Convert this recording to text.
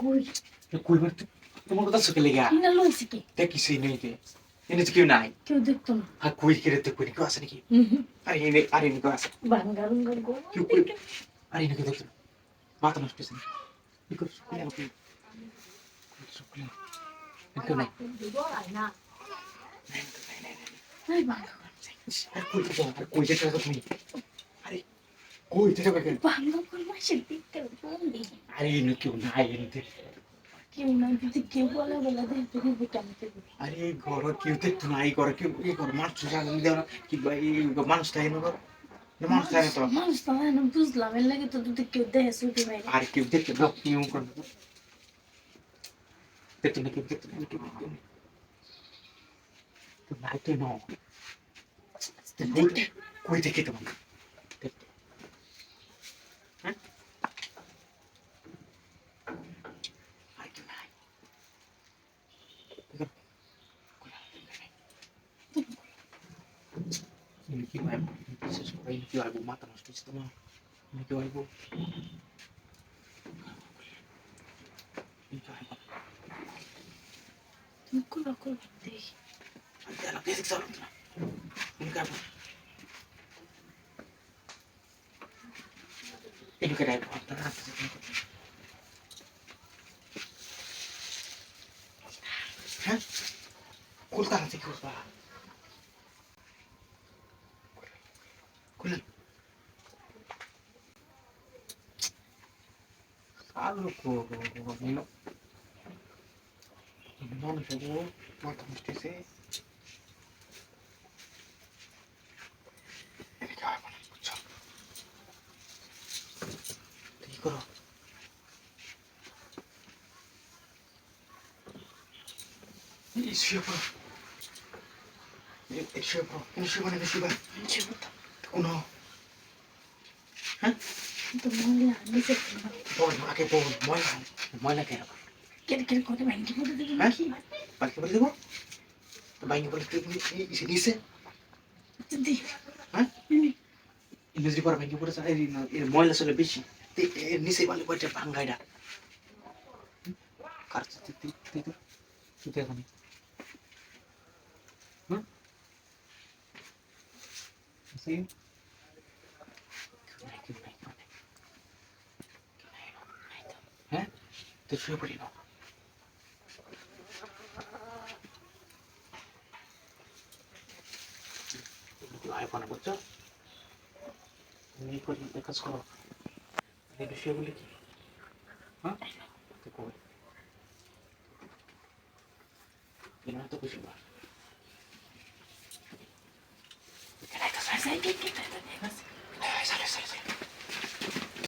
কই? কই বার তোমার কথা চোখে লেগে কিনা লইছে কি? দেখিসই নেই কে এনে তো কেউ নাই। কেউ দেখতো না। আর কই কেড়ে তো কই? কেউ আছে নাকি? আরে এনে আরে এনে কেউ আছে? বাঙ্গার উঙ্গার গো। কেউ কই? আরে এনে কেউ দেখছ না। মাথা নষ্ট হয়েছে কি করছ? খুলে খুলে খুলে কেউ নাই। না এই বাঙ্গা আর কই তো? আর কই যেতে হবে তুমি আরে কই যেতে হবে বাঙ্গা কোন মাসে কোন দিন আরে এনে কেউ নাই এনে কেউ না যদি কেউ বলে বলে দেখতে দিবি কেমন আরে ঘর কেউ দেখতো না এই ঘর কেউ এই ঘর মানুষ জানেন দেও না কি এই মানুষ থাকে না ঘর মানুষ থাকে তো মানুষ তো না বুঝলাম এর লাগে তো যদি কেউ ভাই আর কেউ দেখতে না কেউ করে দেখতে না কেউ দেখতে না কেউ দেখতে না তো নাই তো না কই দেখে তোমার দেখতে হ্যাঁ আর কেউ নাই ini কি হয় বিশেষ করে ini কি হয় মাথা নষ্ট হচ্ছে তোমার ini কি হয় ini কি হয় তুমি করো করো দেখি dalam basic soal itu ini kan ini kan ada antara Hah? Kulta nanti kulta. Selalu ko ini. Ini mana sih ko? Mata mesti sih. এদিকে আয় মনে বুঝছ কি করো এই শুয়ে পড়ো এই শুয়ে পড়ো কেন শুয়ে বেশি বা জীবনটা কোনো তো মহিলা নিচে বল আগে বল ময়লা ময়লা কেন কেন কেন করে ভাঙ্গি করে দেবে হ্যাঁ? নাকি? বলে দেবো? তো বলে তুই নিছে দি। হ্যাঁ? ইংরেজি পড়েছে এর ময়লা ছিল বেশি। এর নিচে বালি পড়ছে ভাঙ্গাইটা কার তুই তুই তুই তুই তুই দেখো হুম See? হ্যাঁ তো শুয়ে পড়ি না আইফোনে বুঝছ তুমি করি কাজ করো এই বিষয়গুলি কি হ্যাঁ তো কই কেন তো খুশি বা এখানে একটা আচ্ছা কে কে কে কে